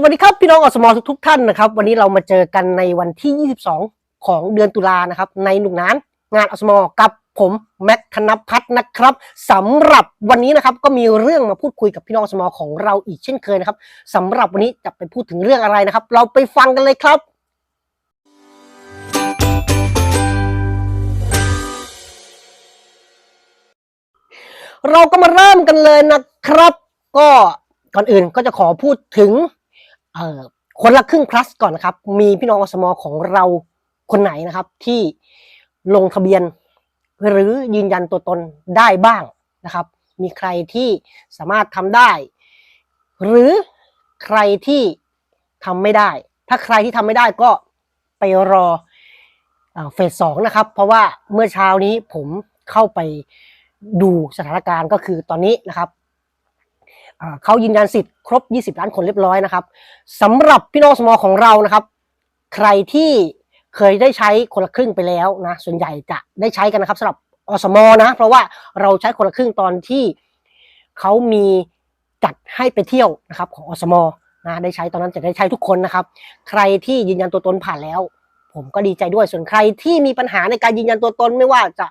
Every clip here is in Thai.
สวัสดีครับพี่น้องอสมอทุกท่านนะครับ วันนี้เรามาเจอกันในวันที่ 22 ของเดือนตุลานะครับ ในหนุกนานงานอสมอกับผมแม็กธนพัฒน์นะครับสำหรับวันนี้นะครับก็มีเรื่องมาพูดคุยกับพี่น้องอสมอของเราอีกเช่นเคยนะครับสำหรับวันนี้จะไปพูดถึงเรื่องอะไรนะครับ เราไปฟังกันเลยครับเราก็มาเริ่มกันเลยนะครับ ก็ก่อนอื่นก็จะขอพูดถึง เออคนละครึ่ง plus ก่อนนะครับ มีพี่น้องอสมของเราคนไหนนะครับ ที่ลงทะเบียน หรือยืนยันตัวตนได้บ้างนะครับ มีใครที่สามารถทำได้ หรือใครที่ทำไม่ได้ ถ้าใครที่ทำไม่ได้ก็ไปรอเอ่อเฟสสองนะครับ เพราะว่าเมื่อเช้านี้ผมเข้าไปดูสถานการณ์ก็คือตอนนี้นะครับ เขายืนยันสิทธิ์ครบ 20 ล้านคนเรียบร้อยนะครับสำหรับพี่น้องสมอของเรานะครับ ใครที่เคยได้ใช้คนละครึ่งไปแล้วนะส่วนใหญ่จะได้ใช้กันนะครับสำหรับอสมอนะ เพราะว่าเราใช้คนละครึ่งตอนที่เขามีจัดให้ไปเที่ยวนะครับของอสมอนะได้ใช้ตอนนั้นจะได้ใช้ทุกคนนะครับ ใครที่ยืนยันตัวตนผ่านแล้ว ผมก็ดีใจด้วยส่วนใครที่มีปัญหาในการยืนยันตัวตนไม่ว่าจะ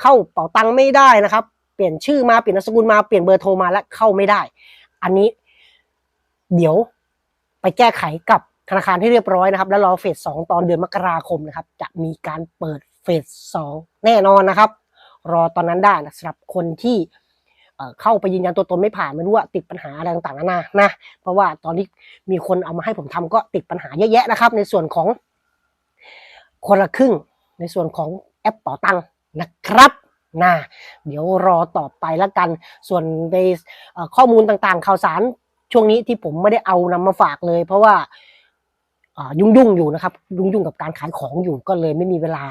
เข้าเป๋าตังค์ไม่ได้นะครับ เปลี่ยนชื่อมาเปลี่ยนนามสกุลมาเปลี่ยนเบอร์โทรมาและเข้าไม่ได้ อันนี้เดี๋ยวไปแก้ไขกับธนาคารให้เรียบร้อยนะครับ แล้วรอเฟสสองตอนเดือนมกราคมนะครับ จะมีการเปิดเฟสสองแน่นอนนะครับ รอตอนนั้นได้นะสำหรับคนที่เข้าไปยืนยันตัวตนไม่ผ่านไม่รู้ว่าติดปัญหาอะไรต่างๆนานานะ เพราะว่าตอนนี้มีคนเอามาให้ผมทำก็ติดปัญหาเยอะแยะนะครับ ในส่วนของคนละครึ่งในส่วนของแอปเป๋าตังนะครับ นะเดี๋ยวรอต่อไปแล้วกัน ส่วนในข้อมูลต่างๆ ข่าวสารช่วงนี้ที่ผมไม่ได้เอานำมาฝากเลย เพราะว่าอ่ายุ่งๆอยู่นะครับ ยุ่งๆกับการขายของอยู่ก็เลยไม่มีเวลา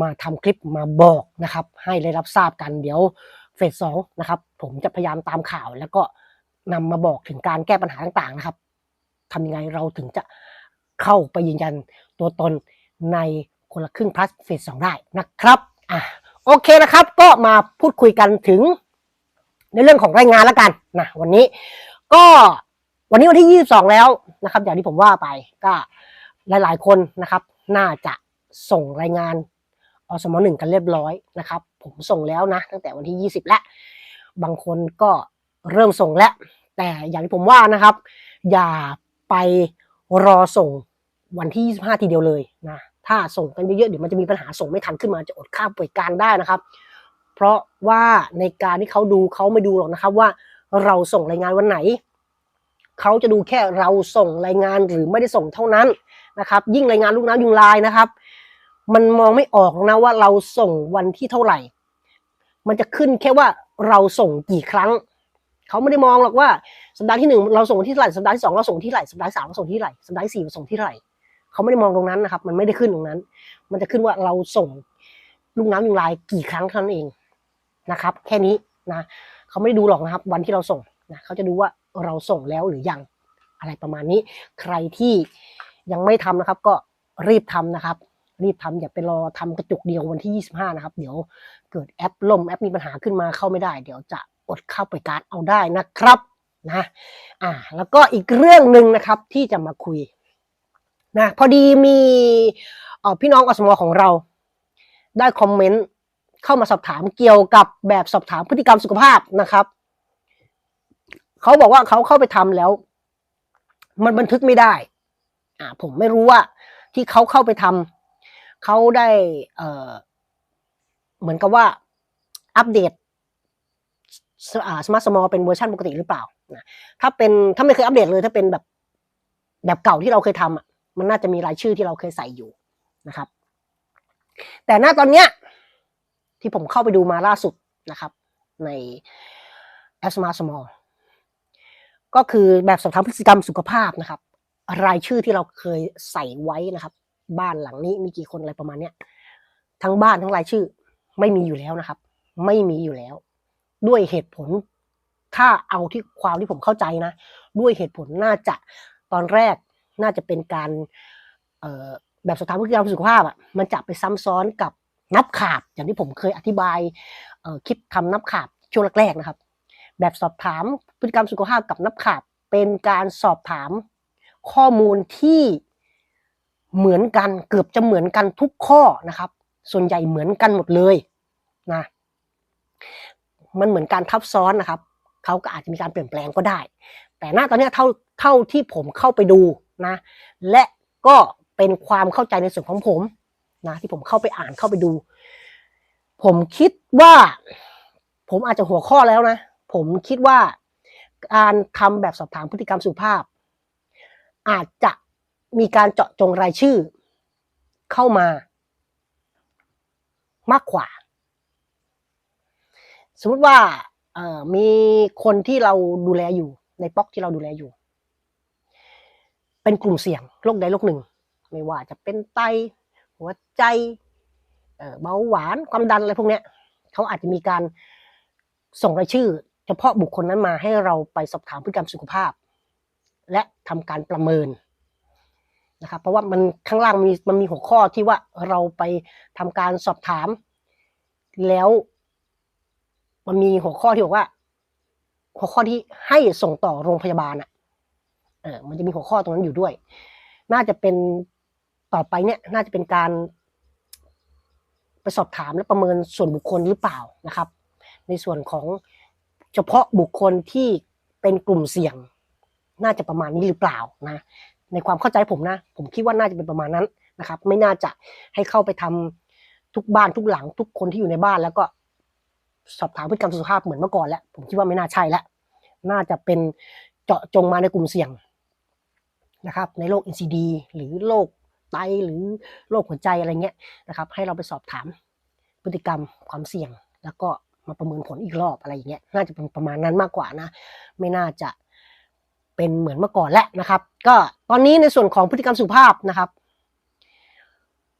มาทำคลิปมาบอกนะครับ ให้ได้รับทราบกันเดี๋ยวเฟสสองนะครับ ผมจะพยายามตามข่าว แล้วก็นำมาบอกถึงการแก้ปัญหาต่างๆนะครับทำยังไงเราถึงจะเข้าไปยืนยันตัวตนในคนละครึ่ง plus เฟสสองได้นะครับอะ โอเคนะครับ ก็มาพูดคุยกันถึง ในเรื่องของรายงานแล้วกันนะวันนี้ก็วันนี้วันที่ 22 แล้วนะครับ อย่างที่ผมว่าไปก็หลาย ๆ คนนะครับ น่าจะส่งรายงานอสมหนึ่งกันเรียบร้อยนะครับ ผมส่งแล้วนะ ตั้งแต่วันที่ 20 แล้วบางคนก็เริ่มส่งแล้ว แต่อย่างที่ผมว่านะครับ อย่าไปรอส่งวันที่ 25 ทีเดียวเลยนะ ถ้าส่งกันเยอะๆเดี๋ยวมันจะมีปัญหาส่งไม่ทันขึ้นมาจะอดค่าบริการได้นะครับ เพราะว่าในการที่เขาดูเขาไม่ดูหรอกนะครับว่าเราส่งรายงานวันไหน เขาจะดูแค่เราส่งรายงานหรือไม่ได้ส่งเท่านั้นนะครับ ยิ่งรายงานลูกน้ำยุงลายนะครับ มันมองไม่ออกนะว่าเราส่งวันที่เท่าไหร่ มันจะขึ้นแค่ว่าเราส่งกี่ครั้ง เขาไม่ได้มองหรอกว่าสัปดาห์ที่หนึ่งเราส่งวันที่เท่าไหร่สัปดาห์ที่สองเราส่งที่เท่าไหร่สัปดาห์ที่สามเราส่งที่เท่าไหร่สัปดาห์ที่สี่เราส่งที่เท่าไหร่ เขาไม่ได้มองตรงนั้นนะครับ มันไม่ได้ขึ้นตรงนั้น มันจะขึ้นว่าเราส่งลูกน้ำยุงลายกี่ครั้งเท่านั้นเองนะครับ แค่นี้นะเขาไม่ได้ดูหรอกนะครับ วันที่เราส่งนะเขาจะดูว่าเราส่งแล้วหรือยังอะไรประมาณนี้ ใครที่ยังไม่ทำนะครับ ก็รีบทำนะครับ รีบทำอย่าไปรอทำกระจุกเดียววันที่ 25 นะครับ เดี๋ยวเกิดแอปล่มแอปมีปัญหาขึ้นมาเข้าไม่ได้ เดี๋ยวจะอดเข้าไปการดเอาได้นะครับนะอ่าแล้วก็อีกเรื่องหนึ่งนะครับที่จะมาคุย นะพอดีมีพี่น้องอสมของเรา ได้คอมเมนต์เข้ามาสอบถามเกี่ยวกับแบบสอบถามพฤติกรรมสุขภาพนะครับเขาบอกว่าเขาเข้าไปทำแล้ว มันบันทึกไม่ได้ อ่า ผมไม่รู้ว่าที่เขาเข้าไปทำเขาได้เอ่อเหมือนกับว่าอัปเดตสสมาร์ทสมอเป็นเวอร์ชันปกติหรือเปล่านะถ้าเป็นถ้าไม่เคยอัปเดตเลย ถ้าเป็นแบบแบบเก่าที่เราเคยทำอะ มันน่าจะมีรายชื่อที่เราเคยใส่อยู่นะครับ แต่ณตอนเนี้ยที่ผมเข้าไปดูมาล่าสุดนะครับในแอสมาสมอลก็คือแบบสอบถามพฤติกรรมสุขภาพนะครับ รายชื่อที่เราเคยใส่ไว้นะครับ บ้านหลังนี้มีกี่คนอะไรประมาณเนี้ยทั้งบ้านทั้งรายชื่อไม่มีอยู่แล้วนะครับ ไม่มีอยู่แล้ว ด้วยเหตุผลถ้าเอาที่ความที่ผมเข้าใจนะ ด้วยเหตุผลน่าจะตอนแรก น่าจะเป็นการเแบบสอบถามพฤติกรรมสุขภาพอะมันจะไปซ้ำซ้อนกับนับขาดอย่างที่ผมเคยอธิบายคลิปทำนับขาดช่วงแรกๆนะครับ แบบสอบถามพฤติกรรมสุขภาพกับนับขาดเป็นการสอบถามข้อมูลที่เหมือนกันเกือบจะเหมือนกันทุกข้อนะครับ ส่วนใหญ่เหมือนกันหมดเลยนะมันเหมือนการทับซ้อนนะครับเขาก็อาจจะมีการเปลี่ยนแปลงก็ได้ แต่ณตอนนี้เท่าเท่าที่ผมเข้าไปดู นะ และก็เป็นความเข้าใจในส่วนของผมนะที่ผมเข้าไปอ่านเข้าไปดู ผมคิดว่า ผมอาจจะหัวข้อแล้วนะ ผมคิดว่าการทำแบบสอบถามพฤติกรรมสุภาพ อาจจะมีการเจาะจงรายชื่อ เข้ามามากกว่า สมมติว่ามีคนที่เราดูแลอยู่ในป๊อกที่เราดูแลอยู่ เป็นกลุ่มเสี่ยงโรคใดโรคหนึ่ง ไม่ว่าจะเป็นไต หัวใจเบาหวานความดันอะไรพวกนี้เขาอาจจะมีการส่งรายชื่อ เฉพาะบุคคลนั้นมาให้เราไปสอบถามพฤติกรรมสุขภาพ และทำการประเมินนะครับเพราะว่ามันข้างล่างมีมันมีหัวข้อที่ว่าเราไปทำการสอบถาม แล้ว มันมีหัวข้อที่บอกว่า หัวข้อที่ให้ส่งต่อโรงพยาบาลอะ ออมันจะมีหัวข้อตรงนั้นอยู่ด้วย น่าจะเป็นต่อไปเนี่ยน่าจะเป็นการไปสอบถามและประเมินส่วนบุคคลหรือเปล่านะครับ ในส่วนของเฉพาะบุคคลที่เป็นกลุ่มเสี่ยง น่าจะประมาณนี้หรือเปล่านะ ในความเข้าใจผมนะ ผมคิดว่าน่าจะเป็นประมาณนั้นนะครับ ไม่น่าจะให้เข้าไปทำทุกบ้านทุกหลัง ทุกคนที่อยู่ในบ้านแล้วก็สอบถามพฤติกรรมสุขภาพเหมือนเมื่อก่อนแล้ว ผมคิดว่าไม่น่าใช่แล้วน่าจะเป็นเจาะจงมาในกลุ่มเสี่ยง นะครับในโรค NCD หรือโรคไตหรือโรคหัวใจอะไรเงี้ยนะครับ ให้เราไปสอบถามพฤติกรรมความเสี่ยง แล้วก็มาประเมินผลอีกรอบอะไรอย่างเงี้ยน่าจะเป็นประมาณนั้นมากกว่านะ ไม่น่าจะเป็นเหมือนเมื่อก่อนแล้วนะครับ ก็ตอนนี้ในส่วนของพฤติกรรมสุภาพนะครับ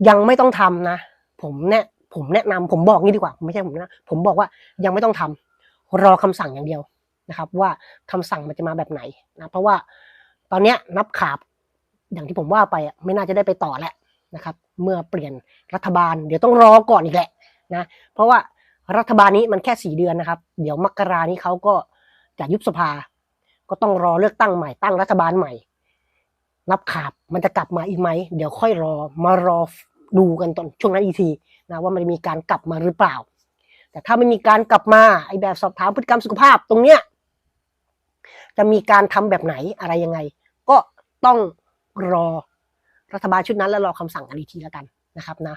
ยังไม่ต้องทำนะ ผมแนะผมแนะนำผมบอกงี้ดีกว่าไม่ใช่ผมนะผมบอกว่ายังไม่ต้องทำรอคำสั่งอย่างเดียวนะครับ ว่าคำสั่งมันจะมาแบบไหนนะเพราะว่า ตอนนี้นับขาบอย่างที่ผมว่าไปไม่น่าจะได้ไปต่อแล้วนะครับ เมื่อเปลี่ยนรัฐบาล เดี๋ยวต้องรอก่อนอีกแหละนะเพราะว่ารัฐบาลนี้มันแค่สี่เดือนนะครับ เดี๋ยวมกรานี้เขาก็จะยุบสภา ก็ต้องรอเลือกตั้งใหม่ตั้งรัฐบาลใหม่ นับขาบมันจะกลับมาอีกไหม เดี๋ยวค่อยรอมารอดูกันตอนช่วงนั้นอีกทีนะว่ามันมีการกลับมาหรือเปล่า แต่ถ้าไม่มีการกลับมาไอแบบสอบถามพฤติกรรมสุขภาพตรงเนี้ยจะมีการทำแบบไหนอะไรยังไง ต้องรอรัฐบาลชุดนั้นแล้วรอคำสั่งกันอีกทีแล้วกันนะครับนะ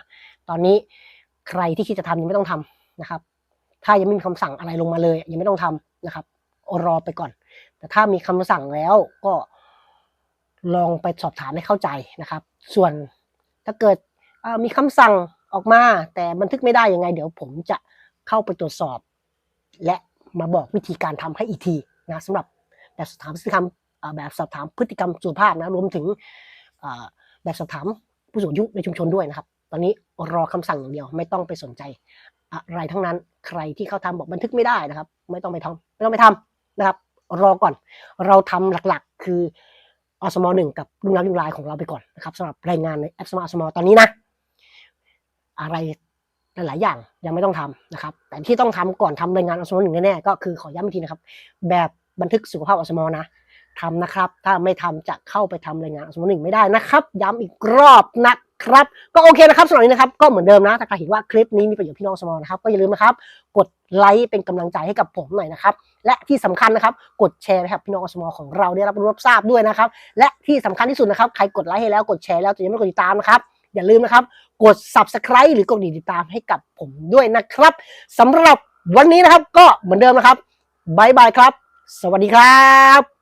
ตอนนี้ใครที่คิดจะทำยังไม่ต้องทำนะครับ ถ้ายังไม่มีคำสั่งอะไรลงมาเลย ยังไม่ต้องทำนะครับรอไปก่อน แต่ถ้ามีคำสั่งแล้วก็ลองไปสอบถามให้เข้าใจนะครับ ส่วนถ้าเกิดมีคำสั่งออกมา แต่บันทึกไม่ได้ยังไง เดี๋ยวผมจะเข้าไปตรวจสอบ และมาบอกวิธีการทำให้อีกทีนะสำหรับแบบสอบถามพฤติกรรมเอ่อ แบบสอบถามพฤติกรรมสุขภาพนะรวมถึงแบบสอบถามผู้สูงอายุในชุมชนด้วยนะครับ ตอนนี้รอคำสั่งอย่างเดียวไม่ต้องไปสนใจอะไรทั้งนั้นใครที่เขาทำบอกบันทึกไม่ได้นะครับ ไม่ต้องไปทำไม่ต้องไปทำนะครับ รอก่อน เราทำหลักๆ คืออสมหนึ่งกับลุงรับยุงลายของเราไปก่อนนะครับสำหรับรายงานในแอปสมาร์ทสมอตอนนี้นะ อะไรหลายๆอย่างยังไม่ต้องทำนะครับ แต่ที่ต้องทำก่อนทำรายงานอสมหนึ่งแน่ๆก็คือขอย้ำอีกทีนะครับ แบบบันทึกสุขภาพอสมนะ ทำนะครับ ถ้าไม่ทำจะเข้าไปทำรายงานสมหนึ่งไม่ได้นะครับ ย้ำอีกรอบนะครับ ก็โอเคนะครับสำหรับวันนี้นะครับ ก็เหมือนเดิมนะถ้าใครเห็นว่าคลิปนี้มีประโยชน์พี่น้องสมอนะครับ ก็อย่าลืมนะครับ กดไลค์เป็นกำลังใจให้กับผมหน่อยนะครับ และที่สำคัญนะครับ กดแชร์นะครับพี่น้องสมอของเราได้รับรู้รับทราบด้วยนะครับ และที่สำคัญที่สุดนะครับ ใครกดไลค์ให้แล้วกดแชร์แล้วแต่ยังไม่กดติดตามนะครับอย่าลืมนะครับ กด subscribe หรือกดติดตามให้กับผมด้วยนะครับสำหรับวันนี้นะครับก็เหมือนเดิมนะครับบายบายครับ สวัสดีครับ